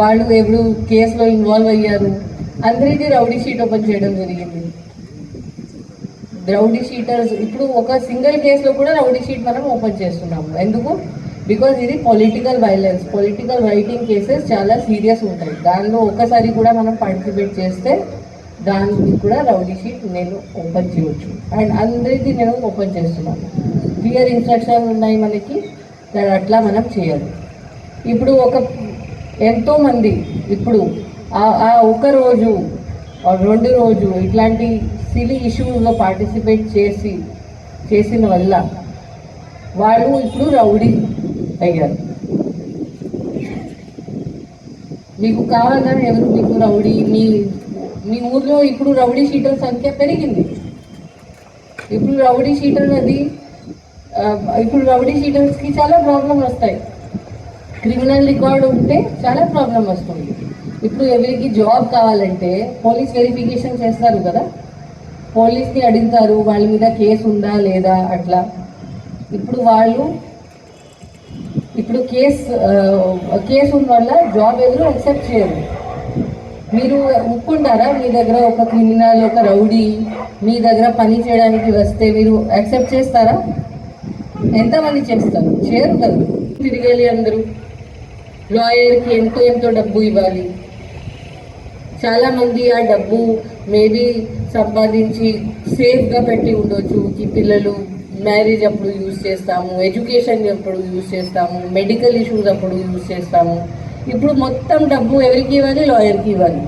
వాళ్ళు ఎవరు కేసులో ఇన్వాల్వ్ అయ్యారు. అందరికీ రౌడీ షీట్ ఓపెన్ చేయడం జరిగింది. రౌడీ షీటర్స్ ఇప్పుడు ఒక సింగిల్ కేసులో కూడా రౌడీ షీట్ మనం ఓపెన్ చేస్తున్నాము. ఎందుకు? బికాజ్ ఇది political violence. Political rioting cases చాలా సీరియస్ ఉంటాయి. దానిలో ఒకసారి కూడా మనం పార్టిసిపేట్ చేస్తే దానికి కూడా రౌడీ షీట్ నేను ఓపెన్ చేయొచ్చు. అండ్ అందరికీ నేను ఓపెన్ చేస్తున్నాను. క్లియర్ ఇన్స్ట్రక్షన్ ఉన్నాయి మనకి. దాని అట్లా మనం చేయాలి ఇప్పుడు ఒక ఎంతోమంది ఇప్పుడు ఆ- ఒక రోజు రెండు రోజు ఇట్లాంటి సిలీ ఇష్యూస్లో పార్టిసిపేట్ చేసి చేసిన వల్ల వాళ్ళు ఇప్పుడు రౌడీ అయ్యారు. మీకు కావాలని ఎవరు మీకు రౌడీ? మీ మీ ఊర్లో ఇప్పుడు రౌడీ షీటర్ సంఖ్య పెరిగింది. ఇప్పుడు రౌడీ షీటర్ అది ఇప్పుడు రౌడీ షీటర్స్కి చాలా ప్రాబ్లం వస్తాయి. క్రిమినల్ రికార్డ్ ఉంటే చాలా ప్రాబ్లం వస్తుంది. ఇప్పుడు ఎవరికి జాబ్ కావాలంటే పోలీస్ వెరిఫికేషన్ చేస్తారు కదా. పోలీస్ని అడుగుతారు వాళ్ళ మీద కేసు ఉందా లేదా అట్లా. ఇప్పుడు వాళ్ళు ఇప్పుడు కేసు కేసు ఉన్న వల్ల జాబ్ ఎవరు యాక్సెప్ట్ చేయరు. మీరు ఒప్పుకుంటారా? మీ దగ్గర ఒక క్రిమినల్ ఒక రౌడీ మీ దగ్గర పని చేయడానికి వస్తే మీరు యాక్సెప్ట్ చేస్తారా? ఎంతమంది చేస్తారు? చేయరు కదా. తిరిగేళ్ళి అందరూ. లాయర్కి ఎంతో ఎంతో డబ్బు ఇవ్వాలి. చాలామంది ఆ డబ్బు మేబీ సంపాదించి సేఫ్గా పెట్టి ఉండొచ్చు. ఈ పిల్లలు మ్యారేజ్ అప్పుడు యూజ్ చేస్తాము ఎడ్యుకేషన్ అప్పుడు యూజ్ చేస్తాము మెడికల్ ఇష్యూస్ అప్పుడు యూజ్ చేస్తాము. ఇప్పుడు మొత్తం డబ్బు ఎవరికి ఇవ్వాలి? లాయర్కి ఇవ్వాలి.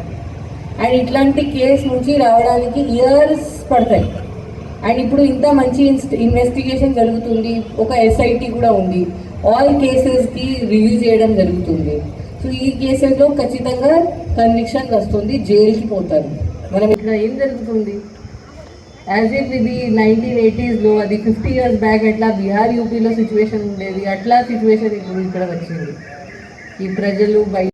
అండ్ ఇట్లాంటి కేసు నుంచి రావడానికి ఇయర్స్ పడతాయి. అండ్ ఇప్పుడు ఇంత మంచి ఇన్వెస్టిగేషన్ జరుగుతుంది. ఒక ఎస్ఐటి కూడా ఉంది. ఆల్ కేసెస్కి రివ్యూ చేయడం జరుగుతుంది. సో ఈ కేసెస్లో ఖచ్చితంగా కన్విక్షన్ వస్తుంది జైలుకి పోతారు. మనం ఇక్కడ ఏం జరుగుతుంది? యాజ్ ఇఫ్ ఇది నైన్టీన్ ఎయిటీస్లో అది ఫిఫ్టీ ఇయర్స్ బ్యాక్ అట్లా బీహార్ యూపీలో సిచ్యువేషన్ ఉండేది అట్లా సిచ్యువేషన్ ఇప్పుడు ఇక్కడ వచ్చింది. ఈ ప్రజలు బయట